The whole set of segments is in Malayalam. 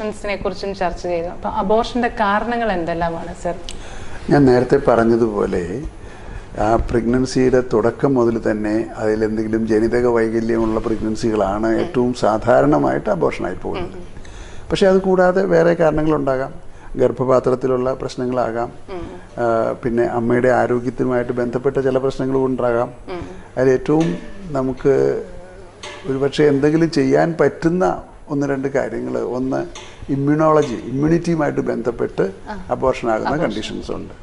അബോർഷൻസിനെ കുറിച്ചും ചർച്ച ചെയ്തു. അപ്പൊ അബോർഷന്റെ കാരണങ്ങൾ എന്തെല്ലാമാണ് സർ ഞാൻ നേരത്തെ പറഞ്ഞതുപോലെ ആ പ്രഗ്നൻസിയുടെ തുടക്കം മുതൽ തന്നെ അതിലെന്തെങ്കിലും ജനിതക വൈകല്യമുള്ള പ്രഗ്നൻസികളാണ് ഏറ്റവും സാധാരണമായിട്ട് അബോർഷനായി പോകുന്നത്. പക്ഷേ അത് കൂടാതെ വേറെ കാരണങ്ങളുണ്ടാകാം. ഗർഭപാത്രത്തിലുള്ള പ്രശ്നങ്ങളാകാം. പിന്നെ അമ്മയുടെ ആരോഗ്യത്തിനുമായിട്ട് ബന്ധപ്പെട്ട ചില പ്രശ്നങ്ങളും ഉണ്ടാകാം. അതിലേറ്റവും നമുക്ക് ഒരുപക്ഷെ എന്തെങ്കിലും ചെയ്യാൻ പറ്റുന്ന ഒന്ന് രണ്ട് കാര്യങ്ങൾ. ഒന്ന് ഇമ്മ്യൂണോളജി ഇമ്മ്യൂണിറ്റിയുമായിട്ട് ബന്ധപ്പെട്ട് അബോർഷൻ ആകുന്ന കണ്ടീഷൻസ് ഉണ്ട്.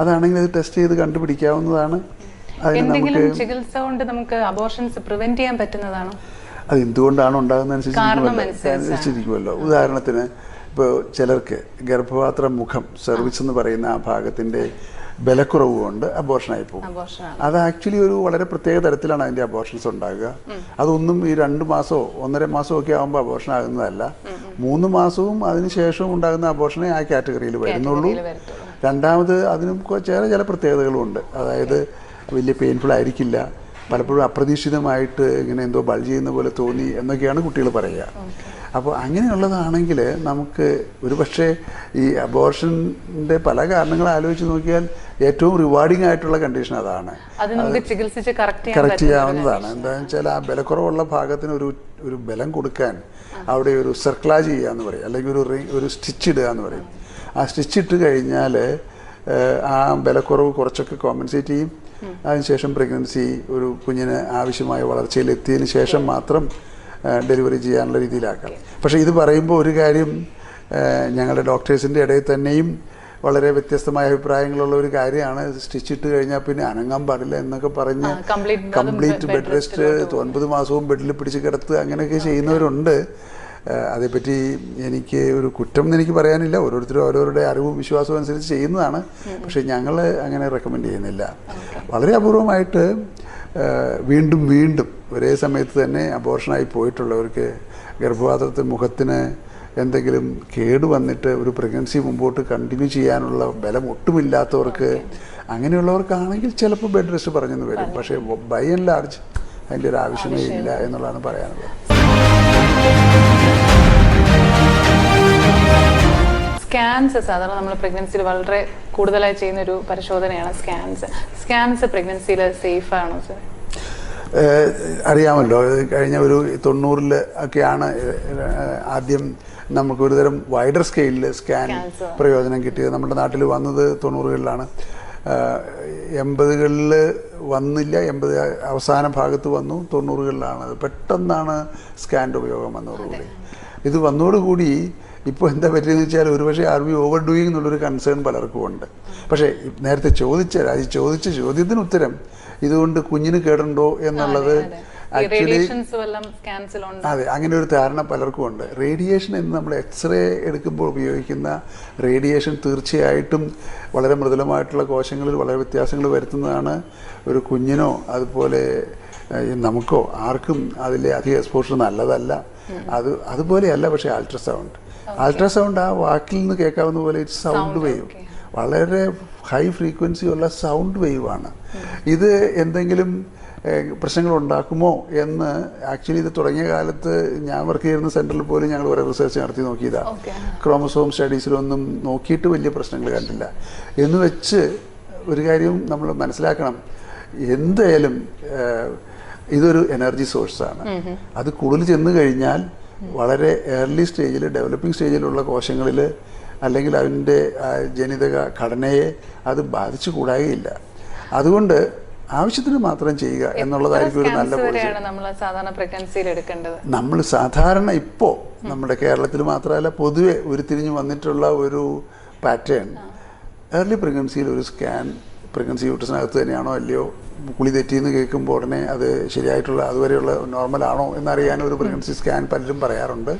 അതാണെങ്കിൽ അത് ടെസ്റ്റ് ചെയ്ത് കണ്ടുപിടിക്കാവുന്നതാണ്. എന്തെങ്കിലും ചികിത്സ കൊണ്ട് നമുക്ക് അബോർഷൻസ് പ്രിവെന്റ് ചെയ്യാൻ പറ്റുന്നതാണോ? അത് എന്തുകൊണ്ടാണ് ഉണ്ടാകുന്നതനുസരിച്ചിരിക്കുമല്ലോ ഉദാഹരണത്തിന് ഇപ്പോൾ ചിലർക്ക് ഗർഭപാത്ര മുഖം സെർവിസ് എന്ന് പറയുന്ന ആ ഭാഗത്തിന്റെ ബലക്കുറവ് കൊണ്ട് അബോർഷനായി പോകും. അത് ആക്ച്വലി ഒരു വളരെ പ്രത്യേക തരത്തിലാണ് അതിന്റെ അബോർഷൻസ് ഉണ്ടാകുക. അതൊന്നും ഈ രണ്ട് മാസമോ ഒന്നര മാസമോ ഒക്കെ ആകുമ്പോൾ അബോർഷൻ ആകുന്നതല്ല. മൂന്ന് മാസവും അതിനുശേഷവും ഉണ്ടാകുന്ന അബോർഷനെ ആ കാറ്റഗറിയിൽ വരുന്നുള്ളൂ. രണ്ടാമത് അതിനും ചില ചില പ്രത്യേകതകളും ഉണ്ട് അതായത് വലിയ പെയിൻഫുൾ ആയിരിക്കില്ല. പലപ്പോഴും അപ്രതീക്ഷിതമായിട്ട് ഇങ്ങനെ എന്തോ ബൾജ് ചെയ്യുന്ന പോലെ തോന്നി എന്നൊക്കെയാണ് കുട്ടികൾ പറയുക. അപ്പോൾ അങ്ങനെയുള്ളതാണെങ്കിൽ നമുക്ക് ഒരുപക്ഷെ ഈ അബോർഷന്റെ പല കാരണങ്ങൾ ആലോചിച്ച് നോക്കിയാൽ ഏറ്റവും റിവാർഡിംഗ് ആയിട്ടുള്ള കണ്ടീഷൻ അതാണ്. ചികിത്സിച്ച് കറക്റ്റ് ചെയ്യാവുന്നതാണ്. എന്താണെന്ന് വെച്ചാൽ ആ ബലക്കുറവുള്ള ഭാഗത്തിന് ഒരു ഒരു ബലം കൊടുക്കാൻ അവിടെ ഒരു സർക്ലാജ് ചെയ്യുക എന്ന് പറയും. അല്ലെങ്കിൽ ഒരു ഒരു സ്റ്റിച്ച് ഇടുക എന്ന് പറയും. ആ സ്റ്റിച്ച് ഇട്ട് കഴിഞ്ഞാൽ ആ ബലക്കുറവ് കുറച്ചൊക്കെ കോമ്പൻസേറ്റ് ചെയ്യും. അതിനുശേഷം പ്രഗ്നൻസി ഒരു കുഞ്ഞിന് ആവശ്യമായ വളർച്ചയിൽ എത്തിയതിന് ശേഷം മാത്രം ഡെലിവറി ചെയ്യാനുള്ള രീതിയിലാക്കാം. പക്ഷേ ഇത് പറയുമ്പോൾ ഒരു കാര്യം ഞങ്ങളുടെ ഡോക്ടേഴ്സിന്റെ ഇടയിൽ തന്നെയും വളരെ വ്യത്യസ്തമായ അഭിപ്രായങ്ങളുള്ള ഒരു കാര്യമാണ്. സ്റ്റിച്ച് ഇട്ട് കഴിഞ്ഞാൽ പിന്നെ അനങ്ങാൻ പാടില്ല എന്നൊക്കെ പറഞ്ഞ് കംപ്ലീറ്റ് ബെഡ് റെസ്റ്റ് ഒൻപത് മാസവും ബെഡിൽ പിടിച്ച് കിടത്ത് അങ്ങനെയൊക്കെ ചെയ്യുന്നവരുണ്ട്. അതേപ്പറ്റി എനിക്ക് ഒരു കുറ്റം എന്ന് എനിക്ക് പറയാനില്ല. ഓരോരുത്തരും ഓരോരുടെ അറിവും വിശ്വാസവും അനുസരിച്ച് ചെയ്യുന്നതാണ്. പക്ഷേ ഞങ്ങൾ അങ്ങനെ റെക്കമെൻഡ് ചെയ്യുന്നില്ല. വളരെ അപൂർവമായിട്ട് വീണ്ടും വീണ്ടും ഒരേ സമയത്ത് തന്നെ അബോർഷനായി പോയിട്ടുള്ളവർക്ക് ഗർഭപാത്രത്തിൽ മുഖത്തിന് എന്തെങ്കിലും കേട് വന്നിട്ട് ഒരു പ്രഗ്നൻസി മുമ്പോട്ട് കണ്ടിന്യൂ ചെയ്യാനുള്ള ബലം ഒട്ടുമില്ലാത്തവർക്ക് അങ്ങനെയുള്ളവർക്കാണെങ്കിൽ ചിലപ്പോൾ ബെഡ് റെസ്റ്റ് പറഞ്ഞെന്ന് വരും. പക്ഷേ ബൈ ആൻഡ് ലാർജ് അതിന്റെ ഒരു ആവശ്യമേ ഇല്ല എന്നുള്ളതാണ് പറയാനുള്ളത്. സ്കാൻസ് സാധാരണ നമ്മൾ പ്രഗ്നൻസിയിൽ വളരെ കൂടുതലായി ചെയ്യുന്ന ഒരു പരിശോധനയാണ് സ്കാൻസ്. സ്കാൻസ് പ്രഗ്നൻസിയിൽ സേഫ് ആണോ സർ അറിയാമല്ലോ കഴിഞ്ഞ ഒരു തൊണ്ണൂറിൽ ഒക്കെയാണ് ആദ്യം നമുക്ക് ഒരുതരം വൈഡർ സ്കെയിലിൽ സ്കാൻ പ്രയോജനം കിട്ടിയത്. നമ്മുടെ നാട്ടിൽ വന്നത് തൊണ്ണൂറുകളിലാണ്. എൺപതുകളിൽ വന്നില്ല എൺപത് അവസാന ഭാഗത്ത് വന്നു തൊണ്ണൂറുകളിലാണ്. പെട്ടെന്നാണ് സ്കാന്റെ ഉപയോഗം വന്നതോടുകൂടി ഇത് വന്നതോടുകൂടി ഇപ്പോൾ എന്താ പറ്റിയെന്ന് വെച്ചാൽ ഒരുപക്ഷെ ആർ വി ഓവർ ഡൂയിങ് എന്നുള്ളൊരു കൺസേൺ പലർക്കും ഉണ്ട്. പക്ഷേ നേരത്തെ ചോദിച്ച രാജി ചോദിച്ച ചോദ്യത്തിന് ഉത്തരം ഇതുകൊണ്ട് കുഞ്ഞിന് കേടുണ്ടോ എന്നുള്ളത് ആക്ച്വലി അതെ. അങ്ങനെ ഒരു ധാരണ പലർക്കും ഉണ്ട്. റേഡിയേഷൻ എന്ന് നമ്മൾ എക്സ്റേ എടുക്കുമ്പോൾ ഉപയോഗിക്കുന്ന റേഡിയേഷൻ തീർച്ചയായിട്ടും വളരെ മൃദുലമായിട്ടുള്ള കോശങ്ങളിൽ വളരെ വ്യത്യാസങ്ങൾ വരുത്തുന്നതാണ് ഒരു കുഞ്ഞിനോ അതുപോലെ നമുക്കോ ആർക്കും അതിലെ അധിക എക്സ്പോഷർ നല്ലതല്ല. അത് അതുപോലെയല്ല പക്ഷേ അൾട്രാസൗണ്ട് അൾട്രാസൗണ്ട് ആ വാക്കിൽ നിന്ന് കേൾക്കാവുന്ന പോലെ ഇറ്റ് സൗണ്ട് വേവ് വളരെ ഹൈ ഫ്രീക്വൻസി ഉള്ള സൗണ്ട് വേവ് ആണ്. ഇത് എന്തെങ്കിലും പ്രശ്നങ്ങൾ ഉണ്ടാക്കുമോ എന്ന് ആക്ച്വലി ഇത് തുടങ്ങിയ കാലത്ത് ഞാൻ വർക്ക് ചെയ്യുന്ന സെന്ററിൽ പോലും ഞങ്ങൾ കുറേ റിസർച്ച് നടത്തി നോക്കിയതാണ്. ക്രോമസോം സ്റ്റഡീസിലൊന്നും നോക്കിയിട്ട് വലിയ പ്രശ്നങ്ങൾ കണ്ടില്ല. എന്ന് വെച്ച് ഒരു കാര്യം നമ്മൾ മനസ്സിലാക്കണം. എന്തായാലും ഇതൊരു എനർജി സോഴ്സാണ് അത് കൂടുതൽ ചെന്ന് കഴിഞ്ഞാൽ വളരെ ഏർലി സ്റ്റേജിൽ ഡെവലപ്പിംഗ് സ്റ്റേജിലുള്ള കോശങ്ങളിൽ അല്ലെങ്കിൽ അതിന്റെ ജനിതക ഘടനയെ അത് ബാധിച്ചു കൂടാകയില്ല അതുകൊണ്ട് ആവശ്യത്തിന് മാത്രം ചെയ്യുക എന്നുള്ളതായിരിക്കും ഒരു നല്ല നമ്മൾ സാധാരണ ഇപ്പോൾ നമ്മുടെ കേരളത്തിൽ മാത്രമല്ല പൊതുവെ ഉരുത്തിരിഞ്ഞ് വന്നിട്ടുള്ള ഒരു പാറ്റേൺ ഏർലി പ്രഗ്നൻസിയിൽ ഒരു സ്കാൻ പ്രഗ്നൻസി യൂട്ടസിനകത്ത് തന്നെയാണോ അല്ലയോ? കുളി തെറ്റിയെന്ന് കേൾക്കുമ്പോൾ ഉടനെ അത് ശരിയായിട്ടുള്ള അതുവരെയുള്ള നോർമലാണോ എന്നറിയാൻ ഒരു പ്രഗ്നൻസി സ്കാൻ പലരും പറയാറുണ്ട്.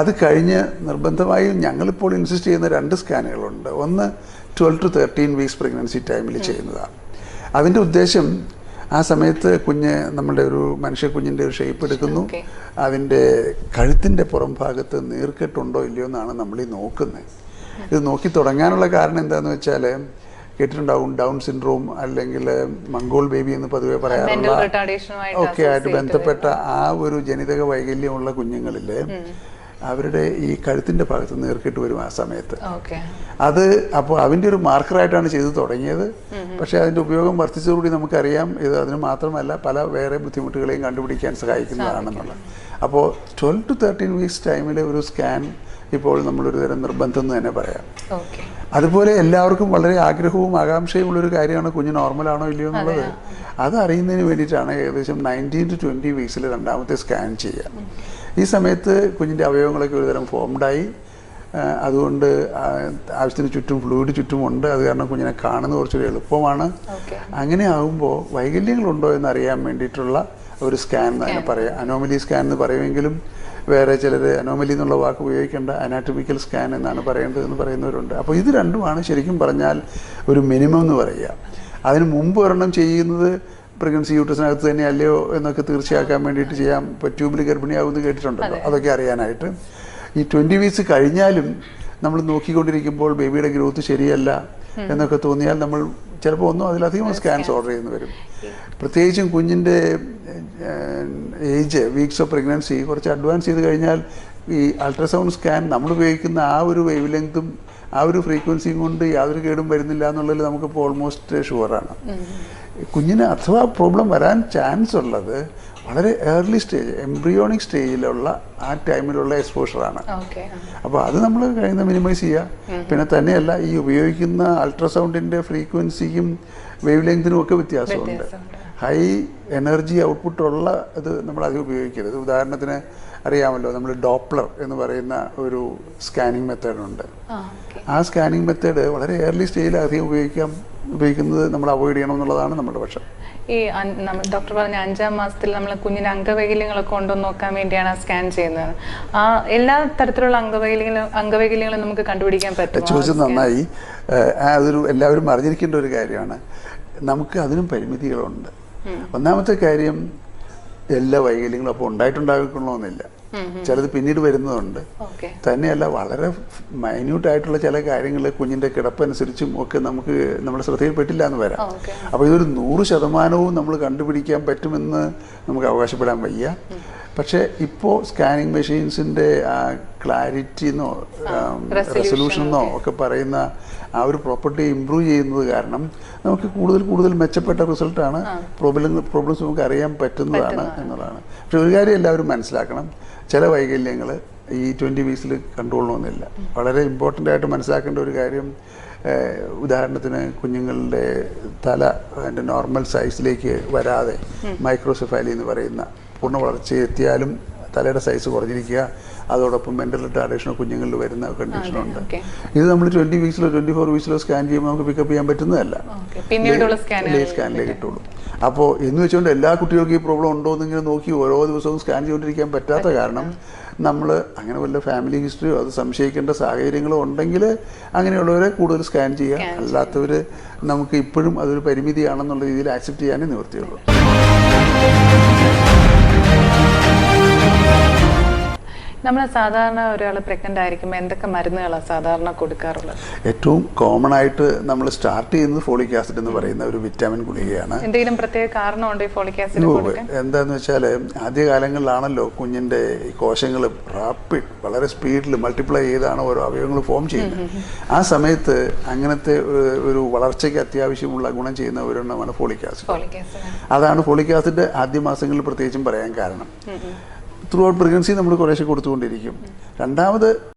അത് കഴിഞ്ഞ് നിർബന്ധമായും ഞങ്ങളിപ്പോൾ ഇൻസിസ്റ്റ് ചെയ്യുന്ന രണ്ട് സ്കാനുകളുണ്ട് ഒന്ന് twelve to thirteen weeks pregnancy ടൈമിൽ ചെയ്യുന്നതാണ്. അതിന്റെ ഉദ്ദേശം ആ സമയത്ത് കുഞ്ഞ് നമ്മുടെ ഒരു മനുഷ്യ കുഞ്ഞിന്റെ ഒരു ഷേപ്പ് എടുക്കുന്നു. അതിന്റെ കഴുത്തിന്റെ പുറം ഭാഗത്ത് നീർക്കെട്ടുണ്ടോ ഇല്ലയോ എന്നാണ് നമ്മൾ ഈ നോക്കുന്നത്. ഇത് നോക്കി തുടങ്ങാനുള്ള കാരണം എന്താണെന്ന് വെച്ചാൽ കേട്ടിട്ടുണ്ടാവും ഡൗൺ സിൻഡ്രോം അല്ലെങ്കിൽ മംഗോൾ ബേബി എന്ന് പൊതുവെ പറയാറുള്ള ഒക്കെ ആയിട്ട് ബന്ധപ്പെട്ട ആ ഒരു ജനിതക വൈകല്യമുള്ള കുഞ്ഞുങ്ങളിൽ അവരുടെ ഈ കഴുത്തിന്റെ ഭാഗത്ത് നേർക്കിട്ട് വരും ആ സമയത്ത്. അത് അപ്പോൾ അതിന്റെ ഒരു മാർക്കറായിട്ടാണ് ചെയ്തു തുടങ്ങിയത്. പക്ഷേ അതിന്റെ ഉപയോഗം വർദ്ധിച്ചതോടുകൂടി നമുക്കറിയാം ഇത് അതിന് മാത്രമല്ല പല വേറെ ബുദ്ധിമുട്ടുകളെയും കണ്ടുപിടിക്കാൻ സഹായിക്കുന്നതാണെന്നുള്ളത് അപ്പോൾ ട്വൽവ് ടു തേർട്ടീൻ വീക്സ് ടൈമിലെ ഒരു സ്കാൻ ഇപ്പോൾ നമ്മളൊരു തരം നിർബന്ധം എന്ന് തന്നെ പറയാം. അതുപോലെ എല്ലാവർക്കും വളരെ ആഗ്രഹവും ആകാംക്ഷയും ഉള്ളൊരു കാര്യമാണ് കുഞ്ഞ് നോർമലാണോ ഇല്ലയോ എന്നുള്ളത്. അത്. അറിയുന്നതിന് വേണ്ടിയിട്ടാണ് ഏകദേശം നയന്റീൻ ടു ട്വന്റി വീക്സിൽ രണ്ടാമത്തെ സ്കാൻ ചെയ്യുക. ഈ സമയത്ത് കുഞ്ഞിന്റെ അവയവങ്ങളൊക്കെ ഒരുതരം ഫോംഡായി അതുകൊണ്ട് ആവശ്യത്തിന് ചുറ്റും ഫ്ലൂയിഡ് ചുറ്റുമുണ്ട് അത് കാരണം കുഞ്ഞിനെ കാണുന്നത് കുറച്ചൊരു എളുപ്പമാണ്. അങ്ങനെ ആകുമ്പോൾ വൈകല്യങ്ങളുണ്ടോ എന്ന് അറിയാൻ വേണ്ടിയിട്ടുള്ള ഒരു സ്കാൻ എന്ന് അതിനെ പറയാം. അനോമലി സ്കാൻ എന്ന് പറയുമെങ്കിലും വേറെ ചിലർ അനോമലി എന്നുള്ള വാക്ക് ഉപയോഗിക്കേണ്ട അനാറ്റമിക്കൽ സ്കാൻ എന്നാണ് പറയേണ്ടത് എന്ന് പറയുന്നവരുണ്ട്. അപ്പോൾ ഇത് രണ്ടുമാണ് ശരിക്കും പറഞ്ഞാൽ ഒരു മിനിമം എന്ന് പറയുക. അതിന് മുമ്പ് ഒരെണ്ണം ചെയ്യുന്നത് പ്രഗ്നൻസി യൂട്ടസിനകത്ത് തന്നെ അല്ലയോ എന്നൊക്കെ തീർച്ചയാക്കാൻ വേണ്ടിയിട്ട് ചെയ്യാം ഇപ്പോൾ ട്യൂബിൽ ഗർഭിണിയാവുമെന്ന് കേട്ടിട്ടുണ്ടല്ലോ. അതൊക്കെ അറിയാനായിട്ട്. ഈ ട്വന്റി വീസ് കഴിഞ്ഞാലും നമ്മൾ നോക്കിക്കൊണ്ടിരിക്കുമ്പോൾ ബേബിയുടെ ഗ്രോത്ത് ശരിയല്ല എന്നൊക്കെ തോന്നിയാൽ നമ്മൾ ചിലപ്പോൾ ഒന്നും അതിലധികം സ്കാൻസ് ഓർഡർ ചെയ്യുന്നു വരും. പ്രത്യേകിച്ചും കുഞ്ഞിന്റെ ഏജ് വീക്സ് ഓഫ് പ്രഗ്നൻസി കുറച്ച് അഡ്വാൻസ് ചെയ്ത് കഴിഞ്ഞാൽ ഈ അൾട്രാസൗണ്ട് സ്കാൻ നമ്മൾ ഉപയോഗിക്കുന്ന ആ ഒരു വേവ് ലെങ്തും ആ ഒരു ഫ്രീക്വൻസിയും കൊണ്ട് യാതൊരു കേടും വരുന്നില്ല എന്നുള്ളതിൽ നമുക്കിപ്പോൾ ഓൾമോസ്റ്റ് ഷുവറാണ് കുഞ്ഞിന് അഥവാ പ്രോബ്ലം വരാൻ ചാൻസ് ഉള്ളത് വളരെ ഏർലി സ്റ്റേജ് എംബ്രിയോണിക് സ്റ്റേജിലുള്ള ആ ടൈമിലുള്ള എക്സ്പോഷറാണ് അപ്പോൾ അത് നമ്മൾ കഴിയുന്ന മിനിമൈസ് ചെയ്യുക പിന്നെ തന്നെയല്ല ഈ ഉപയോഗിക്കുന്ന അൾട്രാസൗണ്ടിന്റെ ഫ്രീക്വൻസിക്കും വേവ് ലെങ്തിനും ഒക്കെ വ്യത്യാസമുണ്ട്. ഹൈ എനർജി ഔട്ട്പുട്ട് ഉള്ള ഇത് നമ്മൾ അധികം ഉപയോഗിക്കരുത്. ഉദാഹരണത്തിന് അറിയാമല്ലോ നമ്മൾ ഡോപ്ലർ എന്ന് പറയുന്ന ഒരു സ്കാനിങ് മെത്തേഡുണ്ട് ആ ആ സ്കാനിങ് മെത്തേഡ് വളരെ ഏർലി സ്റ്റേജിൽ അധികം ഉപയോഗിക്കാം ഉപയോഗിക്കുന്നത് നമ്മൾ അവോയ്ഡ് ചെയ്യണം എന്നുള്ളതാണ് നമ്മുടെ പക്ഷം. ഈ ഡോക്ടർ പറഞ്ഞ അഞ്ചാം മാസത്തിൽ നമ്മൾ കുഞ്ഞിന് അംഗവൈകല്യങ്ങളൊക്കെ ഉണ്ടോ നോക്കാൻ വേണ്ടിയാണ് ആ സ്കാൻ ചെയ്യുന്നത്. ആ എല്ലാ തരത്തിലുള്ള അംഗവൈകല്യങ്ങളും അംഗവൈകല്യങ്ങളും നമുക്ക് കണ്ടുപിടിക്കാൻ പറ്റും ചോദിച്ചത് നന്നായി. അതൊരു എല്ലാവരും അറിഞ്ഞിരിക്കേണ്ട ഒരു കാര്യമാണ്. നമുക്ക് അതിനും പരിമിതികളുണ്ട്. ഒന്നാമത്തെ കാര്യം എല്ലാ വൈകല്യങ്ങളും അപ്പോൾ ഉണ്ടായിട്ടുണ്ടാകണമെന്നില്ല ചിലത് പിന്നീട് വരുന്നതുണ്ട്. തന്നെയല്ല വളരെ മൈന്യൂട്ട് ആയിട്ടുള്ള ചില കാര്യങ്ങൾ കുഞ്ഞിന്റെ കിടപ്പനുസരിച്ചും ഒക്കെ നമുക്ക് നമ്മുടെ ശ്രദ്ധയിൽപ്പെട്ടില്ല എന്ന് വരാം. അപ്പൊ അപ്പോൾ ഇതൊരു നൂറ് ശതമാനവും നമ്മൾ കണ്ടുപിടിക്കാൻ പറ്റുമെന്ന് നമുക്ക് അവകാശപ്പെടാൻ വയ്യ. പക്ഷേ ഇപ്പോൾ സ്കാനിങ് മെഷീൻസിന്റെ ക്ലാരിറ്റി എന്നോ റെസൊല്യൂഷൻ എന്നോ ഒക്കെ. പറയുന്ന ആ ഒരു പ്രോപ്പർട്ടി ഇമ്പ്രൂവ് ചെയ്യുന്നത് കാരണം നമുക്ക് കൂടുതൽ കൂടുതൽ മെച്ചപ്പെട്ട റിസൾട്ടാണ് പ്രോബ്ലം പ്രോബ്ലംസ് നമുക്ക് അറിയാൻ പറ്റുന്നതാണ് എന്നുള്ളതാണ്. പക്ഷെ ഒരു കാര്യം എല്ലാവരും മനസ്സിലാക്കണം. ചില വൈകല്യങ്ങൾ ഈ ട്വന്റി വീക്സിൽ കണ്ടുകൊള്ളണമെന്നില്ല വളരെ ഇമ്പോർട്ടന്റ് ആയിട്ട് മനസ്സിലാക്കേണ്ട ഒരു കാര്യം ഉദാഹരണത്തിന് കുഞ്ഞുങ്ങളുടെ തല അതിന്റെ നോർമൽ സൈസിലേക്ക് വരാതെ മൈക്രോസെഫാലി എന്ന് പറയുന്ന പൂർണ വളർച്ചയെത്തിയാലും തലയുടെ സൈസ് കുറഞ്ഞിരിക്കുക. അതോടൊപ്പം മെന്റൽ റിട്ടാർഡേഷനോ കുഞ്ഞുങ്ങളിൽ വരുന്ന കണ്ടീഷനുണ്ട് ഇത് നമ്മൾ ട്വന്റി വീക്സിലോ ട്വന്റി ഫോർ വീക്സിലോ സ്കാൻ ചെയ്യുമ്പോൾ നമുക്ക് പിക്കപ്പ് ചെയ്യാൻ പറ്റുന്നതല്ല. സ്കാനിലേ സ്കാനിലേക്ക് കിട്ടുള്ളൂ അപ്പോൾ എന്ന് വെച്ചുകൊണ്ട് എല്ലാ കുട്ടികൾക്കും ഈ പ്രോബ്ലം ഉണ്ടോ എന്നിങ്ങനെ നോക്കി ഓരോ ദിവസവും സ്കാൻ ചെയ്തുകൊണ്ടിരിക്കാൻ പറ്റാത്ത കാരണം നമ്മൾ അങ്ങനെ വല്ല ഫാമിലി ഹിസ്റ്ററിയോ അത് സംശയിക്കേണ്ട സാഹചര്യങ്ങളോ ഉണ്ടെങ്കിൽ അങ്ങനെയുള്ളവരെ കൂടുതൽ സ്കാൻ ചെയ്യുക. അല്ലാത്തവർ നമുക്ക് ഇപ്പോഴും അതൊരു പരിമിതിയാണെന്നുള്ള രീതിയിൽ ആക്സെപ്റ്റ് ചെയ്യാനേ നിവൃത്തിയുള്ളൂ. നമ്മൾ സാധാരണ ഒരാൾ പ്രഗ്നന്റ് ആയിരിക്കുമ്പോൾ എന്തൊക്കെ മരുന്നുകളാണ് സാധാരണ കൊടുക്കാറുള്ളത്? ഏറ്റവും കോമൺ ആയിട്ട് നമ്മൾ സ്റ്റാർട്ട് ചെയ്യുന്നത് ഫോളിക് ആസിഡ് എന്ന് പറയുന്ന ഒരു വിറ്റാമിൻ ഗുളികയാണ്. എന്തെങ്കിലും പ്രത്യേക കാരണമുണ്ടോ ഈ ഫോളിക് ആസിഡ് എന്താന്ന് വെച്ചാൽ ആദ്യകാലങ്ങളിലാണല്ലോ കുഞ്ഞിന്റെ കോശങ്ങൾ റാപ്പിഡ് വളരെ സ്പീഡിൽ മൾട്ടിപ്ലൈ ചെയ്താണ് ഓരോ അവയവങ്ങൾ ഫോം ചെയ്യുന്നത്. ആ സമയത്ത് അങ്ങനത്തെ ഒരു- വളർച്ചയ്ക്ക് അത്യാവശ്യമുള്ള ഗുണം ചെയ്യുന്ന ഒരു എണ്ണമാണ് ഫോളിക് ആസിഡ് അതാണ് ഫോളിക് ആസിഡ് ആദ്യ മാസങ്ങളിൽ പ്രത്യേകിച്ചും പറയാൻ കാരണം. ത്രൂ ഔട്ട് പ്രഗ്നൻസി നമ്മൾ കുറേശ്ശെ കൊടുത്തുകൊണ്ടിരിക്കും. രണ്ടാമത്